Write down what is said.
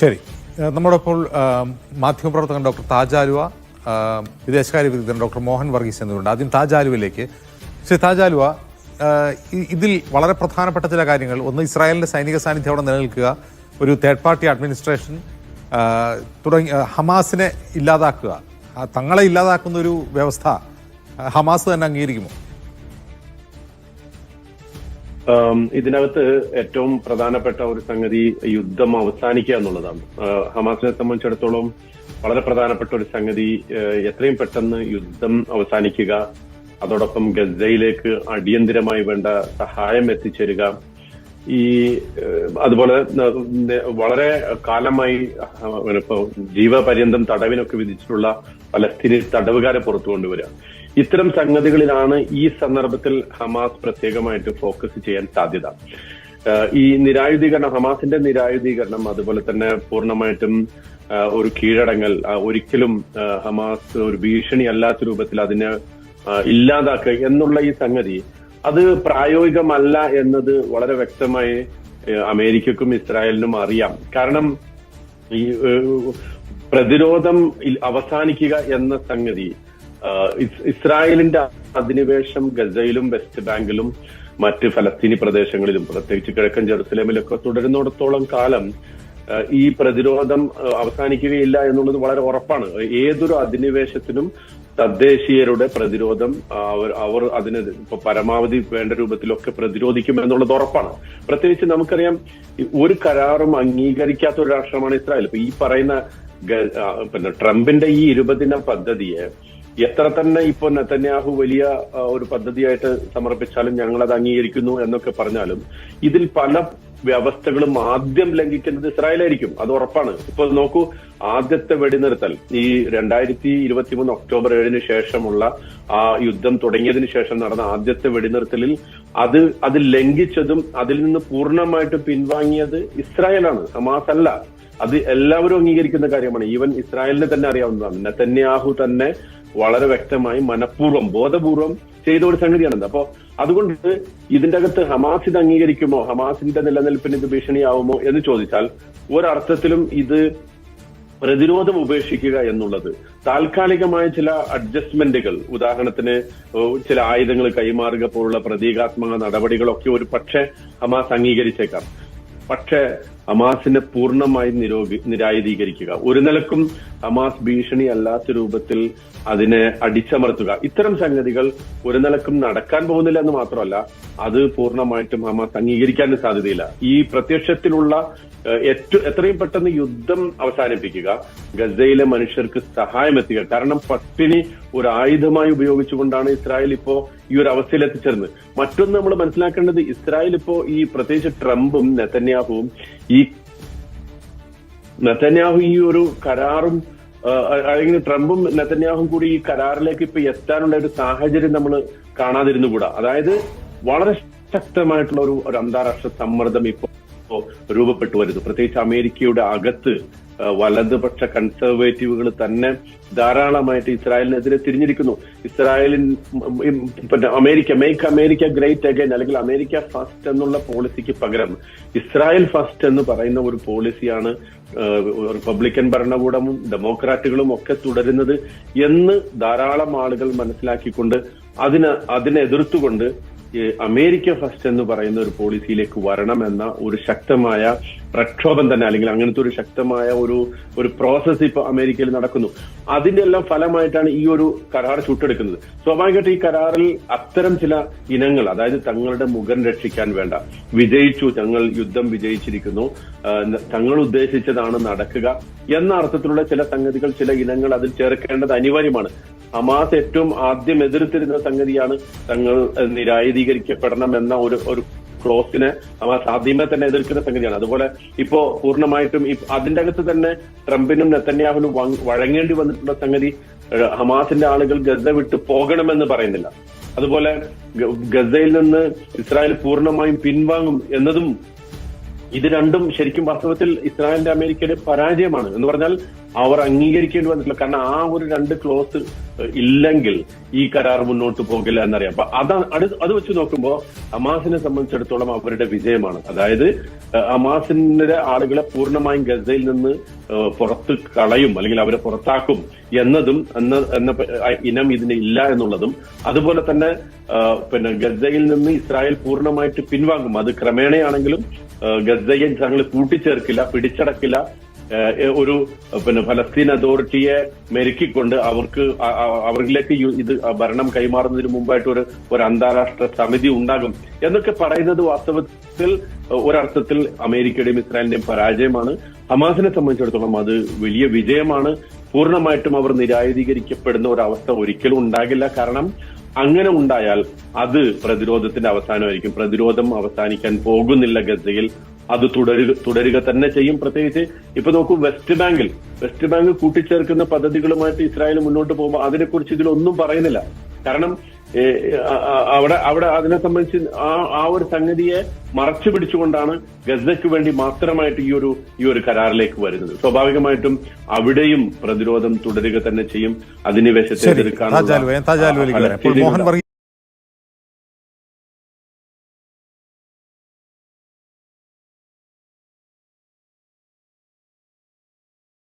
ശരി. നമ്മോടൊപ്പോൾ മാധ്യമപ്രവർത്തകൻ ഡോക്ടർ താജാലുവ വിദേശകാര്യ വിദഗ്ധൻ ഡോക്ടർ മോഹൻ വർഗീസ് എന്നിവരുണ്ട്. ആദ്യം താജാലുവയിലേക്ക്. ശ്രീ താജ് ആലുവ ആഹ്, ഇ- ഇതിൽ വളരെ പ്രധാനപ്പെട്ട ചില കാര്യങ്ങൾ. ഒന്ന് ഇസ്രായേലിന്റെ സൈനിക സാന്നിധ്യം അവിടെ നിലനിൽക്കുക. ഒരു തേർഡ് പാർട്ടി അഡ്മിനിസ്ട്രേഷൻ തുടങ്ങി ഹമാസിനെ ഇല്ലാതാക്കുക. തങ്ങളെ ഇല്ലാതാക്കുന്ന ഒരു വ്യവസ്ഥ ഹമാസ് തന്നെ അംഗീകരിക്കുമോ? ഇതിനകത്ത് ഏറ്റവും പ്രധാനപ്പെട്ട ഒരു സംഗതി യുദ്ധം അവസാനിക്കുക എന്നുള്ളതാണ്. ഹമാസിനെ സംബന്ധിച്ചിടത്തോളം വളരെ പ്രധാനപ്പെട്ട ഒരു സംഗതി എത്രയും പെട്ടെന്ന് യുദ്ധം അവസാനിക്കുക അതോടൊപ്പം ഗസയിലേക്ക് അടിയന്തിരമായി വേണ്ട സഹായം എത്തിച്ചേരുക ഈ അതുപോലെ വളരെ കാലമായി ജീവപര്യന്തം തടവിനൊക്കെ വിധിച്ചിട്ടുള്ള പലസ്തീനി തടവുകാരെ പുറത്തു കൊണ്ടുവരിക. ഇത്തരം സംഗതികളിലാണ് ഈ സന്ദർഭത്തിൽ ഹമാസ് പ്രത്യേകമായിട്ട് ഫോക്കസ് ചെയ്യാൻ സാധ്യത. ഈ നിരായുധീകരണം ഹമാസിന്റെ നിരായുധീകരണം അതുപോലെ തന്നെ പൂർണമായിട്ടും ഒരു കീഴടങ്ങൽ ഒരിക്കലും ഹമാസ് ഒരു ഭീഷണി അല്ലാത്ത രൂപത്തിൽ അതിനെ ഇല്ലാതാക്കുക എന്നുള്ള ഈ സംഗതി അത് പ്രായോഗികമല്ല എന്നത് വളരെ വ്യക്തമായി അമേരിക്കക്കും ഇസ്രായേലിനും അറിയാം. കാരണം ഈ പ്രതിരോധം അവസാനിക്കുക എന്ന സംഗതി ഇസ്രായേലിന്റെ അധിനിവേശം ഗസയിലും വെസ്റ്റ് ബാങ്കിലും മറ്റ് ഫലസ്തീനി പ്രദേശങ്ങളിലും പ്രത്യേകിച്ച് കിഴക്കൻ ജെറുസലേമിലൊക്കെ തുടരുന്നിടത്തോളം കാലം ഈ പ്രതിരോധം അവസാനിക്കുകയില്ല എന്നുള്ളത് വളരെ ഉറപ്പാണ്. ഏതൊരു അധിനിവേശത്തിനും തദ്ദേശീയരുടെ പ്രതിരോധം അവർ അവർ അതിന് ഇപ്പൊ പരമാവധി വേണ്ട രൂപത്തിലൊക്കെ പ്രതിരോധിക്കും എന്നുള്ളത് ഉറപ്പാണ്. പ്രത്യേകിച്ച് നമുക്കറിയാം ഒരു കരാറും അംഗീകരിക്കാത്ത ഒരു രാഷ്ട്രമാണ് ഇസ്രായേൽ. ഇപ്പൊ ഈ പറയുന്ന പിന്നെ ട്രംപിന്റെ ഈ ഇരുപതിന പദ്ധതിയെ എത്ര തന്നെ ഇപ്പൊ നെത്തന്യാഹു വലിയ ഒരു പദ്ധതിയായിട്ട് സമർപ്പിച്ചാലും ഞങ്ങൾ അത് അംഗീകരിക്കുന്നു എന്നൊക്കെ പറഞ്ഞാലും ഇതിൽ പല വ്യവസ്ഥകളും ആദ്യം ലംഘിക്കുന്നത് ഇസ്രായേലായിരിക്കും. അത് ഉറപ്പാണ്. ഇപ്പൊ നോക്കൂ ആദ്യത്തെ വെടിനിർത്തൽ ഈ രണ്ടായിരത്തി ഇരുപത്തിമൂന്ന് ഒക്ടോബർ ഏഴിന് ശേഷമുള്ള ആ യുദ്ധം തുടങ്ങിയതിന് ശേഷം നടന്ന ആദ്യത്തെ വെടിനിർത്തലിൽ അത് അത് ലംഘിച്ചതും അതിൽ നിന്ന് പൂർണമായിട്ട് പിൻവാങ്ങിയത് ഇസ്രായേലാണ് ഹമാസ് അല്ല. അത് എല്ലാവരും അംഗീകരിക്കുന്ന കാര്യമാണ്. ഈവൻ ഇസ്രായേലിനെ തന്നെ അറിയാവുന്നതാണ്. നെതന്യാഹു തന്നെ വളരെ വ്യക്തമായി മനഃപൂർവം ബോധപൂർവം ചെയ്ത ഒരു സംഗതിയാണത്. അപ്പോ അതുകൊണ്ട് ഇതിന്റെ അകത്ത് ഹമാസ് ഇത് അംഗീകരിക്കുമോ? ഹമാസിന്റെ നിലനിൽപ്പിന് ഇത് ഭീഷണിയാവുമോ എന്ന് ചോദിച്ചാൽ ഒരർത്ഥത്തിലും ഇത് പ്രതിരോധം ഉപേക്ഷിക്കുക എന്നുള്ളത്. താൽക്കാലികമായ ചില അഡ്ജസ്റ്റ്മെന്റുകൾ ഉദാഹരണത്തിന് ചില ആയുധങ്ങൾ കൈമാറുക പോലുള്ള പ്രതീകാത്മക നടപടികളൊക്കെ ഒരു പക്ഷേ ഹമാസ് അംഗീകരിച്ചേക്കാം. പക്ഷേ ഹമാസിനെ പൂർണമായി നിരോഗി നിരായുധീകരിക്കുക. ഒരു നിലക്കും ഹമാസ് ഭീഷണി അല്ലാത്ത രൂപത്തിൽ അതിനെ അടിച്ചമർത്തുക. ഇത്തരം സംഗതികൾ ഒരു നിലക്കും നടക്കാൻ പോകുന്നില്ല എന്ന് മാത്രമല്ല അത് പൂർണമായിട്ടും ഹമാസ് അംഗീകരിക്കാനും സാധ്യതയില്ല. ഈ പ്രത്യക്ഷത്തിലുള്ള ഏറ്റവും എത്രയും പെട്ടെന്ന് യുദ്ധം അവസാനിപ്പിക്കുക ഗസയിലെ മനുഷ്യർക്ക് സഹായം എത്തിക്കുക കാരണം പട്ടിണി ഒരു ആയുധമായി ഉപയോഗിച്ചുകൊണ്ടാണ് ഇസ്രായേൽ ഇപ്പോ ഈ ഒരു അവസ്ഥയിൽ എത്തിച്ചേർന്ന്. മറ്റൊന്ന് നമ്മൾ മനസ്സിലാക്കേണ്ടത് ഇസ്രായേൽ ഇപ്പോ ഈ പ്രത്യേകിച്ച് ട്രംപും നെതന്യാഹുവും ഈ നെതന്യാഹു ഈ ഒരു കരാറും അല്ലെങ്കിൽ ട്രംപും നെതന്യാഹും കൂടി ഈ കരാറിലേക്ക് ഇപ്പൊ എത്താനുള്ള ഒരു സാഹചര്യം നമ്മൾ കാണാതിരുന്നുകൂടാ അതായത് വളരെ ശക്തമായിട്ടുള്ള ഒരു അന്താരാഷ്ട്ര സമ്മർദ്ദം ഇപ്പോ രൂപപ്പെട്ടു വരുന്നു. പ്രത്യേകിച്ച് അമേരിക്കയുടെ അകത്ത് വലതുപക്ഷ കൺസർവേറ്റീവുകൾ തന്നെ ധാരാളമായിട്ട് ഇസ്രായേലിനെതിരെ തിരിഞ്ഞിരിക്കുന്നു. ഇസ്രായേലിൻ America make America great again അല്ലെങ്കിൽ അമേരിക്ക ഫസ്റ്റ് എന്നുള്ള പോളിസിക്ക് പകരം. ഇസ്രായേൽ ഫസ്റ്റ് എന്ന് പറയുന്ന ഒരു പോളിസിയാണ് റിപ്പബ്ലിക്കൻ ഭരണകൂടവും ഡെമോക്രാറ്റുകളും ഒക്കെ തുടരുന്നത് എന്ന് ധാരാളം ആളുകൾ മനസ്സിലാക്കിക്കൊണ്ട് അതിന് അതിനെ എതിർത്തുകൊണ്ട് ഈ അമേരിക്ക ഫസ്റ്റ് എന്ന് പറയുന്ന ഒരു പോളിസിയിലേക്ക് വരണമെന്ന ഒരു ശക്തമായ പ്രക്ഷോഭം തന്നെ അല്ലെങ്കിൽ അങ്ങനത്തെ ഒരു ശക്തമായ ഒരു ഒരു പ്രോസസ് ഇപ്പൊ അമേരിക്കയിൽ നടക്കുന്നു. അതിന്റെ എല്ലാം ഫലമായിട്ടാണ് ഈ ഒരു കരാർ ചുട്ടെടുക്കുന്നത്. സ്വാഭാവികമായിട്ട് ഈ കരാറിൽ അത്തരം ചില ഇനങ്ങൾ അതായത് തങ്ങളുടെ മുഖം രക്ഷിക്കാൻ വേണ്ട വിജയിച്ചു തങ്ങൾ യുദ്ധം വിജയിച്ചിരിക്കുന്നു തങ്ങൾ ഉദ്ദേശിച്ചതാണ് നടക്കുക എന്ന അർത്ഥത്തിലുള്ള ചില സംഗതികൾ ചില ഇനങ്ങൾ അതിൽ ചേർക്കേണ്ടത് അനിവാര്യമാണ്. ഹമാസ് ഏറ്റവും ആദ്യം എതിർത്തിരുന്ന സംഗതിയാണ് തങ്ങൾ നിരായുധീകരിക്കപ്പെടണമെന്ന ഒരു ഒരു ക്ലോസിനെ ഹമാസ് ആദ്യമേ തന്നെ എതിർക്കുന്ന സംഗതിയാണ്. അതുപോലെ ഇപ്പോ പൂർണമായിട്ടും അതിന്റെ അകത്ത് തന്നെ ട്രംപിനും നെത്തന്യാഹുവിനും വഴങ്ങേണ്ടി വന്നിട്ടുള്ള സംഗതി ഹമാസിന്റെ ആളുകൾ ഗസ വിട്ട് പോകണമെന്ന് പറയുന്നില്ല. അതുപോലെ ഗസയിൽ നിന്ന് ഇസ്രായേൽ പൂർണമായും പിൻവാങ്ങും എന്നതും ഇത് രണ്ടും ശരിക്കും വാസ്തവത്തിൽ ഇസ്രായേലിന്റെ അമേരിക്കയുടെ പരാജയമാണ്. എന്ന് പറഞ്ഞാൽ അവർ അംഗീകരിക്കേണ്ടി വന്നിട്ടില്ല. കാരണം ആ ഒരു രണ്ട് ക്ലോസ് ഇല്ലെങ്കിൽ ഈ കരാർ മുന്നോട്ട് പോകില്ല എന്നറിയാം. അപ്പൊ അത് അത് വെച്ച് നോക്കുമ്പോൾ അമാസിനെ സംബന്ധിച്ചിടത്തോളം അവരുടെ വിജയമാണ്. അതായത് അമാസിന്റെ ആളുകളെ പൂർണമായും ഗസയിൽ നിന്ന് പുറത്ത് കളയും അല്ലെങ്കിൽ അവരെ പുറത്താക്കും. എന്നതും എന്ന എന്ന ഇനം ഇതിന് ഇല്ല എന്നുള്ളതും അതുപോലെ തന്നെ പിന്നെ ഗസയിൽ നിന്ന് ഇസ്രായേൽ പൂർണമായിട്ട് പിൻവാങ്ങും. അത് ക്രമേണയാണെങ്കിലും ഗസയെ തങ്ങൾ കൂട്ടിച്ചേർക്കില്ല പിടിച്ചടക്കില്ല. ഒരു പിന്നെ ഫലസ്തീൻ അതോറിറ്റിയെ മെരുക്കിക്കൊണ്ട് അവർക്ക് അവരിലേക്ക് ഇത് ഭരണം കൈമാറുന്നതിന് മുമ്പായിട്ട് ഒരു ഒരു അന്താരാഷ്ട്ര സമിതി ഉണ്ടാകും. എന്നൊക്കെ പറയുന്നത് വാസ്തവത്തിൽ ഒരർത്ഥത്തിൽ അമേരിക്കയുടെയും ഇസ്രായേലിന്റെയും പരാജയമാണ്. ഹമാസിനെ സംബന്ധിച്ചിടത്തോളം അത് വലിയ വിജയമാണ്. പൂർണമായിട്ടും അവർ നിരായുധീകരിക്കപ്പെടുന്ന ഒരവസ്ഥ ഒരിക്കലും ഉണ്ടാകില്ല. കാരണം അങ്ങനെ ഉണ്ടായാൽ അത് പ്രതിരോധത്തിന്റെ അവസാനമായിരിക്കും. പ്രതിരോധം അവസാനിക്കാൻ പോകുന്നില്ല ഗസയിൽ. അത് തുടരുക തുടരുക തന്നെ ചെയ്യും. പ്രത്യേകിച്ച് ഇപ്പൊ നോക്കൂ വെസ്റ്റ് ബാങ്കിൽ വെസ്റ്റ് ബാങ്ക് കൂട്ടിച്ചേർക്കുന്ന പദ്ധതികളുമായിട്ട് ഇസ്രായേൽ മുന്നോട്ട് പോകുമ്പോൾ അതിനെക്കുറിച്ച് ഇതിലൊന്നും പറയുന്നില്ല. കാരണം അവിടെ അവിടെ അതിനെ സംബന്ധിച്ച് ആ ആ ഒരു സംഗതിയെ മറച്ചു പിടിച്ചുകൊണ്ടാണ് ഗസയ്ക്ക് വേണ്ടി മാത്രമായിട്ട് ഈ ഒരു ഈ ഒരു കരാറിലേക്ക് വരുന്നത്. സ്വാഭാവികമായിട്ടും അവിടെയും പ്രതിരോധം തുടരുക തന്നെ ചെയ്യും. അധിനിവേശത്തെ ശരി